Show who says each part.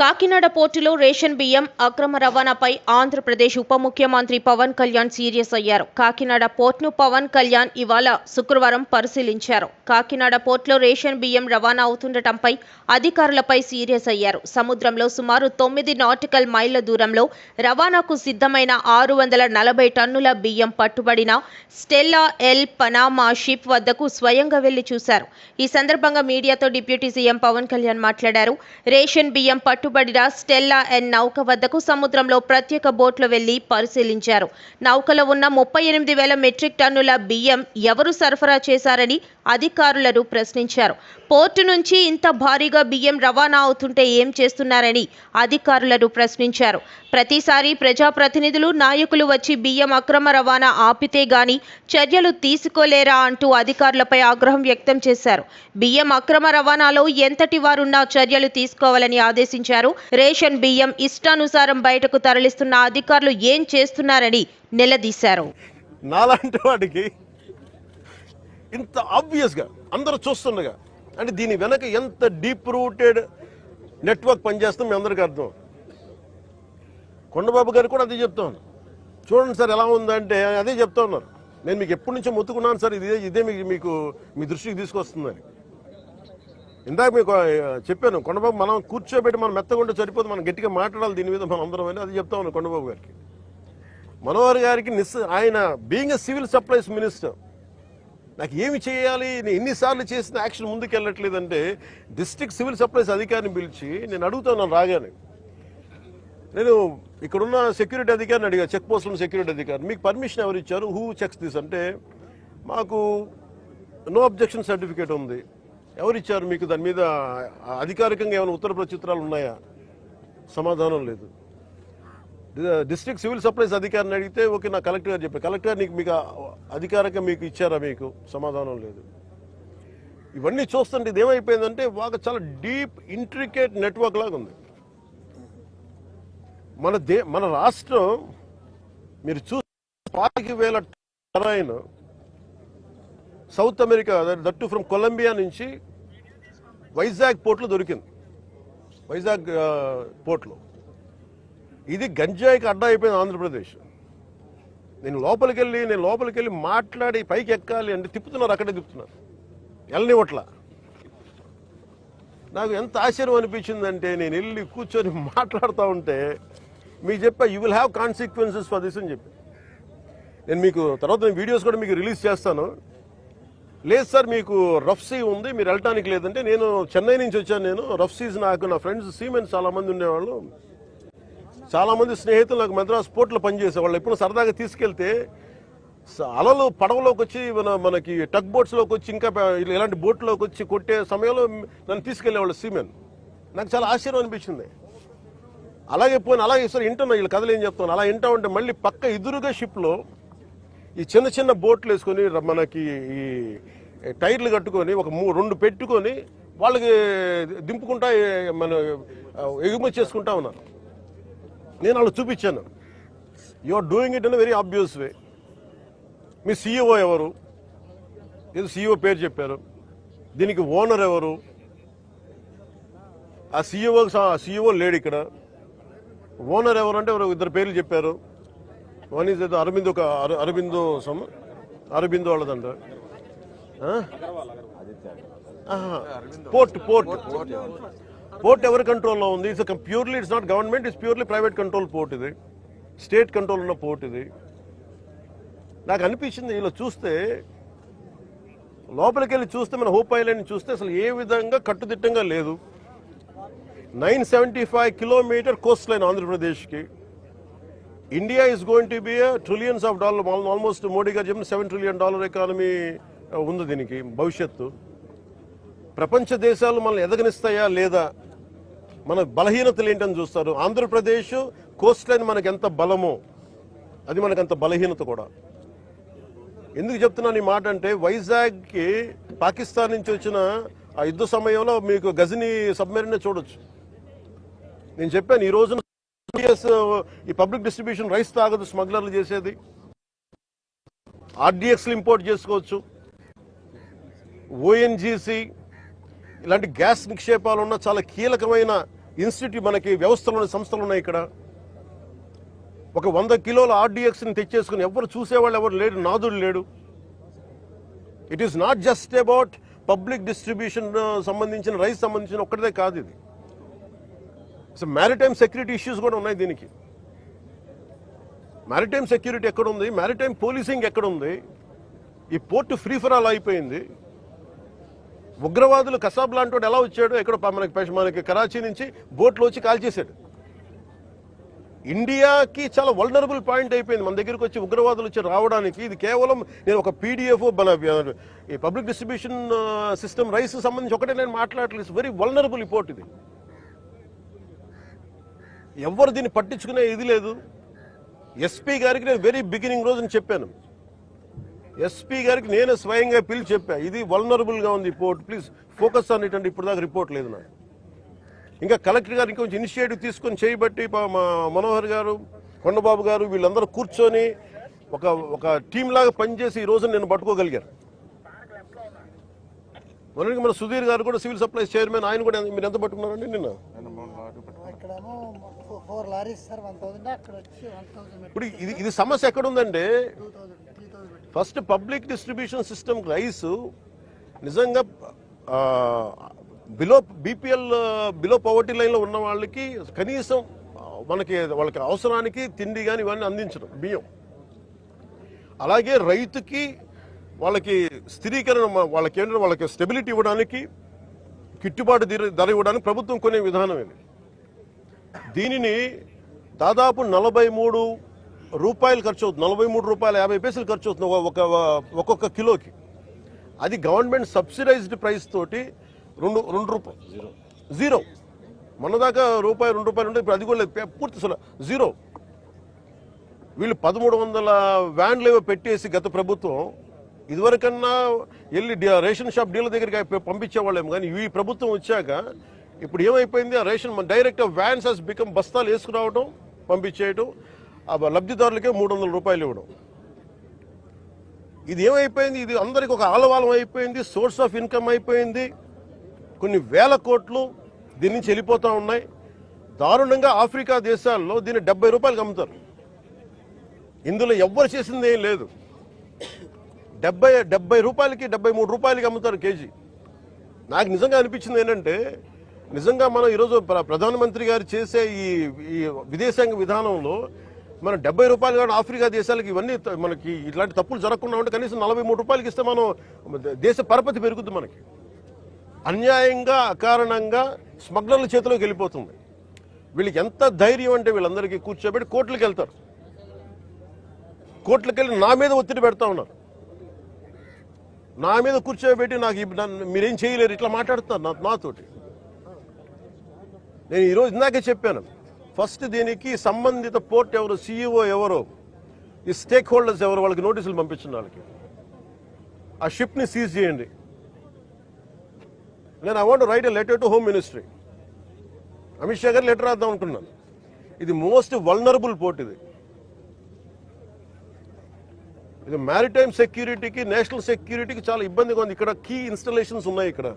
Speaker 1: కాకినాడ పోర్టులో రేషన్ బియ్యం అక్రమ రవాణాపై ఆంధ్రప్రదేశ్ ఉప ముఖ్యమంత్రి పవన్ కళ్యాణ్ సీరియస్ అయ్యారు. కాకినాడ పోర్టును పవన్ కళ్యాణ్ ఇవాళ శుక్రవారం పరిశీలించారు. కాకినాడ పోర్టులో రేషన్ బియ్యం రవాణా అవుతుండటంపై అధికారులపై సీరియస్ అయ్యారు. సముద్రంలో సుమారు తొమ్మిది నాటికల్ మైళ్ళ దూరంలో రవాణాకు సిద్ధమైన ఆరు వందల నలభై టన్నుల బియ్యం పట్టుబడిన స్టెల్లా ఎల్ పనామా షిప్ వద్దకు స్వయంగా వెళ్ళి చూశారు. ఈ సందర్భంగా మీడియాతో డిప్యూటీ సీఎం పవన్ కళ్యాణ్ మాట్లాడారు. రేషన్ బియ్యం పట్టు పట్టుబడిన స్టెల్లా ఎన్ నౌక వద్దకు సముద్రంలో ప్రత్యేక బోట్లు వెళ్ళి పరిశీలించారు. నౌకలో ఉన్న ముప్పై ఎనిమిది వేల మెట్రిక్ టన్నుల బియ్యం ఎవరు సరఫరా చేశారని అధికారులను ప్రశ్నించారు. పోర్టు నుంచి ఇంత భారీగా బియ్యం రవాణా అవుతుంటే ఏం చేస్తున్నారని అధికారులను ప్రశ్నించారు. ప్రతిసారి ప్రజాప్రతినిధులు నాయకులు వచ్చి బియ్యం అక్రమ రవాణా ఆపితే గాని చర్యలు తీసుకోలేరా అంటూ అధికారులపై ఆగ్రహం వ్యక్తం చేశారు. బియ్యం అక్రమ రవాణాలో ఎంతటి వారున్నా చర్యలు తీసుకోవాలని ఆదేశించారు. రేషన్ బియ్యం ఇష్టానుసారం బయటకు తరలిస్తున్న అధికారులు ఏం చేస్తున్నారని నిలదీశారు.
Speaker 2: నాలాంటి వాడికి ఇంత ఆబ్వియస్గా అందరూ చూస్తుండగా. అంటే దీని వెనక ఎంత డీప్ రూటెడ్ నెట్వర్క్ పనిచేస్తుందో మీ అందరికీ అర్థం. కొండబాబు గారు కూడా అదే చెప్తాను చూడండి సార్ ఎలా ఉందంటే అదే చెప్తా ఉన్నారు. నేను మీకు ఎప్పటి నుంచో మొత్తుకున్నాను సార్ ఇదే ఇదే మీకు మీకు మీ దృష్టికి తీసుకొస్తుందని. ఇందాక మీకు చెప్పాను కొండబాబు మనం కూర్చోబెట్టి మనం మెత్తగుంటే సరిపోదు మనం గట్టిగా మాట్లాడాలి దీని మీద మనం అందరం అని అది చెప్తా ఉన్నాను కొండబాబు గారికి. మనోహర్ గారికి నిస్ ఆయన being a civil supplies minister నాకు ఏమి చేయాలి? నేను ఎన్నిసార్లు చేసిన యాక్షన్ ముందుకు వెళ్ళట్లేదంటే డిస్ట్రిక్ట్ సివిల్ సప్లైస్ అధికారిని పిలిచి నేను అడుగుతాను రాగానే. నేను ఇక్కడున్న సెక్యూరిటీ అధికారిని అడిగా చెక్ పోస్టుల సెక్యూరిటీ అధికారి మీకు పర్మిషన్ ఎవరు ఇచ్చారు? Who checks this? అంటే మాకు నో అబ్జెక్షన్ సర్టిఫికేట్ ఉంది. ఎవరు ఇచ్చారు? మీకు దాని మీద అధికారికంగా ఏమైనా ఉత్తర ప్రత్యుత్తరాలు ఉన్నాయా? సమాధానం లేదు. డిస్ట్రిక్ట్ సివిల్ సప్లైస్ అధికారిని అడిగితే ఓకే నా కలెక్టర్ గారు చెప్పారు. కలెక్టర్ గారు నీకు మీకు అధికారిక మీకు ఇచ్చారా మీకు? సమాధానం లేదు. ఇవన్నీ చూస్తుంటే ఇది ఏమైపోయిందంటే బాగా చాలా డీప్ ఇంట్రికేట్ నెట్వర్క్ లాగా ఉంది. మన దే మన రాష్ట్రం మీరు చూ పాతిక వేల Tarain South America that from Colombia నుంచి వైజాగ్ పోర్ట్లో దొరికింది. వైజాగ్ పోర్ట్లో. ఇది గంజాయికి అడ్డా అయిపోయింది ఆంధ్రప్రదేశ్. నేను లోపలికి వెళ్ళి నేను లోపలికి వెళ్ళి మాట్లాడి పైకి ఎక్కాలి అంటే తిప్పుతున్నారు అక్కడే తిప్పుతున్నారు. వెళ్ళనివ్వట్లా. నాకు ఎంత ఆశ్చర్యం అనిపించిందంటే నేను వెళ్ళి కూర్చొని మాట్లాడుతూ ఉంటే మీకు చెప్పా you will have consequences for this అని చెప్పి. నేను మీకు తర్వాత నేను వీడియోస్ కూడా మీకు రిలీజ్ చేస్తాను. లేదు సార్ మీకు రఫ్ సీ ఉంది మీరు వెళ్ళటానికి లేదంటే నేను చెన్నై నుంచి వచ్చాను నేను. రఫ్ సీస్ నాకు నా ఫ్రెండ్స్ సీమెన్స్ చాలా మంది ఉండేవాళ్ళు. చాలామంది స్నేహితులు నాకు మద్రాస్ పోర్ట్లో పనిచేసే వాళ్ళు. ఎప్పుడు సరదాగా తీసుకెళ్తే అలలు పడవలోకి వచ్చి మన మనకి టగ్ బోట్స్లోకి వచ్చి ఇంకా ఇలాంటి బోట్లోకి వచ్చి కొట్టే సమయంలో నన్ను తీసుకెళ్ళేవాళ్ళు సీమెన్. నాకు చాలా ఆశ్చర్యం అనిపించింది. అలాగే పోయిన అలాగే సరే వింటున్నా వీళ్ళు కథలు ఏం చెప్తాను అలా వింటా ఉంటే మళ్ళీ పక్క ఎదురుగా షిప్లో ఈ చిన్న చిన్న బోట్లు వేసుకొని మనకి ఈ టైర్లు కట్టుకొని ఒక మూ రెండు పెట్టుకొని వాళ్ళకి దింపుకుంటా మన ఎగుమతి చేసుకుంటా ఉన్నారు. నేను వాళ్ళు చూపించాను. You are doing it in very obvious way me CEO ఎవరు? ఏదో సీఈఓ పేరు చెప్పారు. దీనికి ఓనర్ ఎవరు? ఆ సీఈఓ సీఈఓ లేడు ఇక్కడ. ఓనర్ ఎవరు అంటే ఎవరు ఇద్దరు పేర్లు చెప్పారు. వన్ ఈజ్ ఏదో అరవింద్ ఒక అర- అరవిందో సమ్ అరవిందో వాళ్ళదంట. పోర్ట్ పోర్ట్ పోర్ట్ ఎవరి కంట్రోల్లో ఉంది? It's purely it's not government it's purely private control port ఇది. స్టేట్ కంట్రోల్ ఉన్న పోర్ట్ ఇది. నాకు అనిపించింది ఇలా చూస్తే లోపలికి వెళ్ళి చూస్తే మన హోప్ ఐలాండ్ చూస్తే అసలు ఏ విధంగా కట్టుదిట్టంగా లేదు. Nine seventy five kilometre coast line ఆంధ్రప్రదేశ్కి. India is going to be trillions of dollar almost Modi garu చెప్పిన సెవెన్ ట్రిలియన్ డాలర్ ఎకానమీ ఉంది దీనికి భవిష్యత్తు. ప్రపంచ దేశాలు మనల్ని ఎదగనిస్తాయా లేదా మన బలహీనతలు ఏంటని చూస్తారు. ఆంధ్రప్రదేశ్ కోస్ట్ లైన్ మనకు ఎంత బలమో అది మనకు అంత బలహీనత కూడా. ఎందుకు చెప్తున్నాను ఈ మాట అంటే వైజాగ్కి పాకిస్తాన్ నుంచి వచ్చిన ఆ యుద్ధ సమయంలో మీకు గజనీ సబ్మెరీన్ చూడొచ్చు. నేను చెప్పాను ఈ రోజున ఈ పబ్లిక్ డిస్ట్రిబ్యూషన్ రైస్ తాగదు స్మగ్లర్లు చేసేది. ఆర్డిఎక్స్లు ఇంపోర్ట్ చేసుకోవచ్చు. ఓఎన్జీసీ ఇలాంటి గ్యాస్ నిక్షేపాలు ఉన్న చాలా కీలకమైన ఇన్స్టిట్యూట్ మనకి వ్యవస్థలు సంస్థలు ఉన్నాయి ఇక్కడ. ఒక వంద కిలోల ఆర్డీఎక్స్ని తెచ్చేసుకుని ఎవరు చూసేవాళ్ళు ఎవరు లేడు నాదుడు లేడు. It is not just about public distribution సంబంధించిన రైస్ సంబంధించిన ఒక్కటే కాదు ఇది. సో మ్యారిటైమ్ సెక్యూరిటీ ఇష్యూస్ కూడా ఉన్నాయి దీనికి. మ్యారిటైమ్ సెక్యూరిటీ ఎక్కడ ఉంది? మ్యారిటైమ్ పోలీసింగ్ ఎక్కడ ఉంది? ఈ పోర్టు ఫ్రీ ఫర్ ఆల్ అయిపోయింది. ఉగ్రవాదులు కసాబ్ లాంటి ఎలా వచ్చాడు? ఎక్కడ మనకి మనకి కరాచీ నుంచి బోట్లో వచ్చి కాల్చేశాడు ఇండియాకి చాలా వల్నరబుల్ పాయింట్ అయిపోయింది. మన దగ్గరికి వచ్చి ఉగ్రవాదులు వచ్చి రావడానికి ఇది కేవలం నేను ఒక పీడిఎఫ్ మన ఈ పబ్లిక్ డిస్ట్రిబ్యూషన్ సిస్టమ్ రైస్ సంబంధించి ఒకటే నేను మాట్లాడలేదు వెరీ వల్నరబుల్ రిపోర్ట్ ఇది. ఎవరు దీన్ని పట్టించుకునే ఇది లేదు. ఎస్పీ గారికి నేను వెరీ బిగినింగ్ రోజు చెప్పాను. ఎస్పీ గారికి నేను స్వయంగా పిలిచి చెప్పా. ఇది వల్నరబుల్గా ఉంది report please focus on it అంటే ఇప్పుడు దాకా రిపోర్ట్ లేదు నాకు. ఇంకా కలెక్టర్ గారు ఇంకొంచెం ఇనిషియేటివ్ తీసుకొని చేయబట్టి మా మనోహర్ గారు కొండబాబు గారు వీళ్ళందరూ కూర్చొని ఒక ఒక టీం లాగా పనిచేసి ఈ రోజు నేను పట్టుకోగలిగారు. మొన్నటికి మన సుధీర్ గారు కూడా సివిల్ సప్లైస్ చైర్మన్ ఆయన కూడా మీరు ఎంత పట్టుకున్నారండి నిన్న? ఇప్పుడు ఇది ఇది సమస్య ఎక్కడుందంటే first public distribution system rice నిజంగా బిలో బీపీఎల్ బిలో పవర్టీ లైన్లో ఉన్న వాళ్ళకి కనీసం మనకి వాళ్ళకి అవసరానికి తిండి కానీ ఇవన్నీ అందించడం బియ్యం. అలాగే రైతుకి వాళ్ళకి స్థిరీకరణ వాళ్ళకి ఏంటంటే వాళ్ళకి స్టెబిలిటీ ఇవ్వడానికి గిట్టుబాటు ధర- ధర ఇవ్వడానికి ప్రభుత్వం కొనే విధానం ఇది. దీనిని దాదాపు నలభై మూడు రూపాయలు ఖర్చు అవుతుంది. నలభై మూడు రూపాయల యాభై పైసలు ఖర్చు అవుతుంది ఒక- ఒక ఒక్కొక్క కిలోకి. అది గవర్నమెంట్ సబ్సిడైజ్డ్ ప్రైస్ తోటి రెండు రెండు రూపాయలు జీరో. జీరో. మొన్న దాకా రూపాయి రెండు రూపాయలు ఉంటే ఇప్పుడు అది కూడా లేదు. పూర్తి అసలు జీరో. వీళ్ళు పదమూడు వందల వ్యాన్లు ఏవో పెట్టేసి గత ప్రభుత్వం ఇదివరకన్నా వెళ్ళి రేషన్ షాప్ డీలర్ దగ్గరికి పంపించేవాళ్ళేమో కానీ ఈ ప్రభుత్వం వచ్చాక ఇప్పుడు ఏమైపోయింది? ఆ రేషన్ మన డైరెక్ట్ వ్యాన్స్ హెస్ బికమ్ బస్తాలు వేసుకురావడం పంపించేయటం. ఆ లబ్ధిదారులకే మూడు వందల రూపాయలు ఇవ్వడం. ఇది ఏమైపోయింది? ఇది అందరికి ఒక ఆలవాలం అయిపోయింది సోర్స్ ఆఫ్ ఇన్కమ్ అయిపోయింది. కొన్ని వేల కోట్లు దీని నుంచి వెళ్ళిపోతూ ఉన్నాయి. దారుణంగా ఆఫ్రికా దేశాల్లో దీన్ని డెబ్బై రూపాయలకు అమ్ముతారు. ఇందులో ఎవ్వరు చేసింది ఏం లేదు. డెబ్బై డెబ్బై రూపాయలకి డెబ్బై మూడు రూపాయలకి అమ్ముతారు కేజీ. నాకు నిజంగా అనిపించింది ఏంటంటే నిజంగా మనం ఈరోజు ప్ర- ప్రధానమంత్రి గారు చేసే ఈ ఈ విదేశాంగ విధానంలో మనం డెబ్బై రూపాయలు కానీ ఆఫ్రికా దేశాలకి ఇవన్నీ మనకి ఇట్లాంటి తప్పులు జరగకుండా ఉంటే కనీసం నలభై మూడు రూపాయలకి ఇస్తే మనం దేశ పరపతి పెరుగుతుంది మనకి. అన్యాయంగా అకారణంగా స్మగ్లర్ల చేతిలోకి వెళ్ళిపోతుంది. వీళ్ళకి ఎంత ధైర్యం అంటే వీళ్ళందరికీ కూర్చోబెట్టి కోర్టులకు వెళ్తారు. కోర్టులకు వెళ్ళి నా మీద ఒత్తిడి పెడతా ఉన్నారు. నా మీద కూర్చోబెట్టి నాకు మీరేం చేయలేరు ఇట్లా మాట్లాడుతున్నారు నాతోటి. నేను ఈరోజు ఇందాకే చెప్పాను. ఫస్ట్ దీనికి సంబంధిత పోర్ట్ ఎవరు సీఈఓ ఎవరో ఈ స్టేక్ హోల్డర్స్ ఎవరు వాళ్ళకి నోటీసులు పంపించిన వాళ్ళకి. ఆ షిప్ని సీజ్ చేయండి. నేను I want write a letter to home ministry Amit Shah garu letter రాద్దాం అనుకున్నాను. ఇది మోస్ట్ వల్నరబుల్ పోర్ట్ ఇది. ఇది మ్యారిటైమ్ సెక్యూరిటీకి నేషనల్ సెక్యూరిటీకి చాలా ఇబ్బందిగా ఉంది. ఇక్కడ కీ ఇన్స్టలేషన్స్ ఉన్నాయి ఇక్కడ.